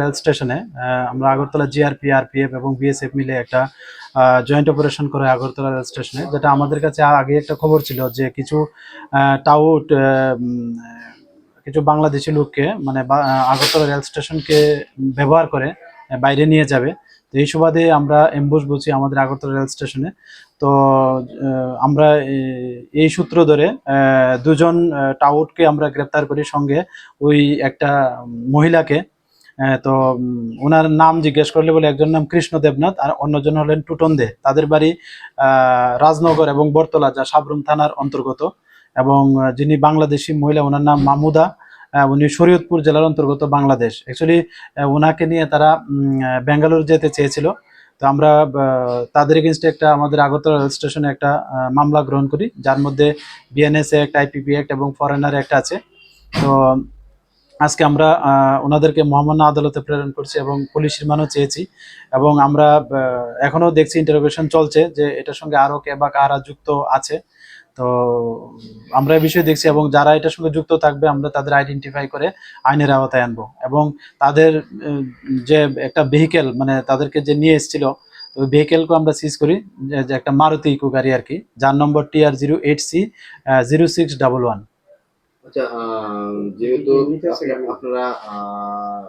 Rail স্টেশনে আমরা Agartala GRP RPF এবং বিএসএফ মিলে একটা জয়েন্ট অপারেশন করে আগরতলা রেল স্টেশনে, যেটা আমাদের কাছে আগে একটা খবর ছিল যে কিছু টাউট কিছু বাংলাদেশি লোককে মানে আগরতলা রেল স্টেশনকে ব্যবহার করে বাইরে নিয়ে যাবে। তো এই সুবাদে আমরা এম্বুশ বলছি আমাদের আগরতলা রেল স্টেশনে। তো আমরা এই সূত্র ধরে দুজন টাউটকে আমরা গ্রেপ্তার করি সঙ্গে ওই একটা মহিলাকে। তো ওনার নাম জিজ্ঞেস করলে বলে একজন নাম কৃষ্ণ দেবনাথ আর অন্যজন হলেন টুটন দে। তাদের বাড়ি রাজনগর এবং বরতলা যা সাবরুম থানার অন্তর্গত। এবং যিনি বাংলাদেশি মহিলা ওনার নাম মামুদা। উনি শরীয়তপুর জেলার অন্তর্গত বাংলাদেশ। অ্যাকচুয়ালি ওনাকে নিয়ে তারা ব্যাঙ্গালোর যেতে চেয়েছিল। তো আমরা তাদের এগেনস্টে একটা আমাদের আগরতলা রেল স্টেশনে একটা মামলা গ্রহণ করি। যার মধ্যে বিএনএস অ্যাক্ট আইপিপি অ্যাক্ট এবং ফরেনার অ্যাক্ট আছে। তো আজকে আমরা ওনাদেরকে মহামান্য আদালতে প্রেরণ করছি এবং পুলিশ রিমান্ডও চেয়েছি এবং আমরা আহ, এখনও দেখছি ইন্টারোগেশন চলছে যে এটার সঙ্গে আরও কে বা কারা যুক্ত আছে। তো আমরা এই বিষয়ে দেখছি এবং যারা এটার সঙ্গে যুক্ত থাকবে আমরা তাদের আইডেন্টিফাই করে আইনের আওতায় আনব এবং তাদের যে একটা ভেহিকেল মানে তাদেরকে যে নিয়ে এসেছিল ওই ভেহিকেলকে আমরা সিজ করি যে একটা মারুতি ইকো গাড়ি আর কি যার নম্বর টি R zero eight C zero six double one আচ্ছা আহ, যেহেতু আপনা- আপনারা আহ,